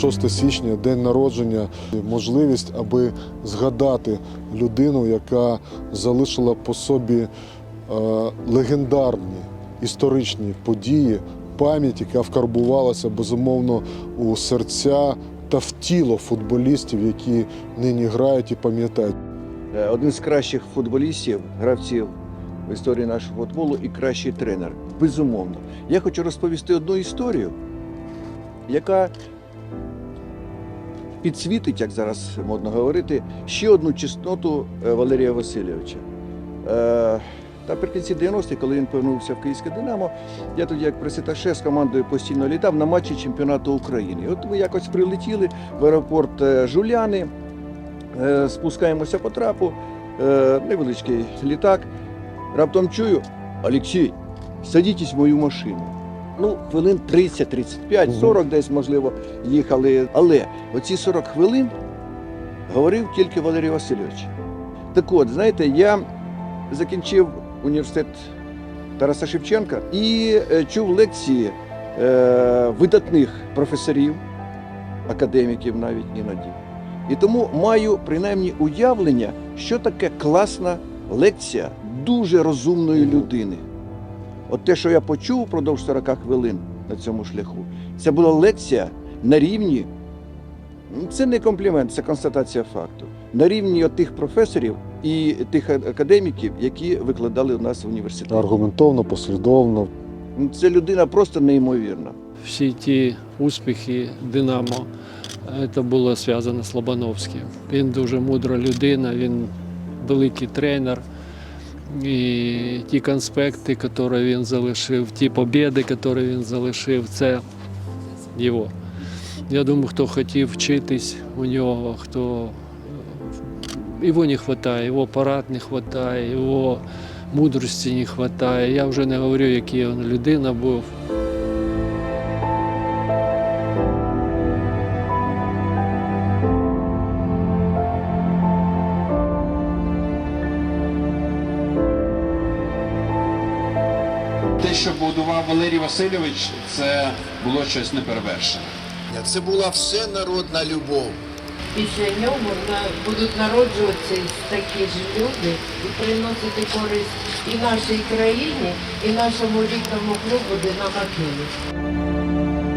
6 січня, день народження, можливість, аби згадати людину, яка залишила по собі е, легендарні історичні події, пам'ять, яка вкарбувалася безумовно у серця та в тіло футболістів, які нині грають і пам'ятають. Е, Один з кращих футболістів, гравців в історії нашого футболу і кращий тренер. Безумовно. Я хочу розповісти одну історію, яка підсвітить, як зараз модно говорити, ще одну чесноту е, Валерія Васильовича. Е, Наприкінці 90-х, коли він повернувся в Київське Динамо, я тоді, як преситаше з командою постійно літав на матчі чемпіонату України. От ми якось прилетіли в аеропорт е, Жуляни, е, спускаємося по трапу, е, невеличкий літак. Раптом чую, Олексій, садітесь в мою машину. Ну, хвилин 30, 35, 40 десь, можливо, їхали. Але оці 40 хвилин говорив тільки Валерій Васильович. Так от, знаєте, я закінчив університет Тараса Шевченка і е, чув лекції е, видатних професорів, академіків навіть іноді. І тому маю принаймні уявлення, що таке класна лекція дуже розумної людини. От те, що я почув впродовж 40 хвилин на цьому шляху, це була лекція на рівні. ну, Це не комплімент, це констатація факту. На рівні тих професорів і тих академіків, які викладали у нас в університеті. Аргументовно, послідовно. Ну, Це людина просто неймовірна. всі ті успіхи Динамо, це було зв'язано з Лобановським. Він дуже мудра людина, він великий тренер. І ті конспекти, які він залишив, ті побіди, які він залишив, це його. Я думаю, хто хотів вчитись у нього, хто його не вистачає, його парад не вистачає, його мудрості не вистачає. Я вже не говорю, який він людина був. Те, що будував Валерій Васильович, це було щось неперевершене. Це була всенародна любов. Після нього будуть народжуватися такі ж люди і приносити користь і нашій країні, і нашому рідному клубу Динамо Київ.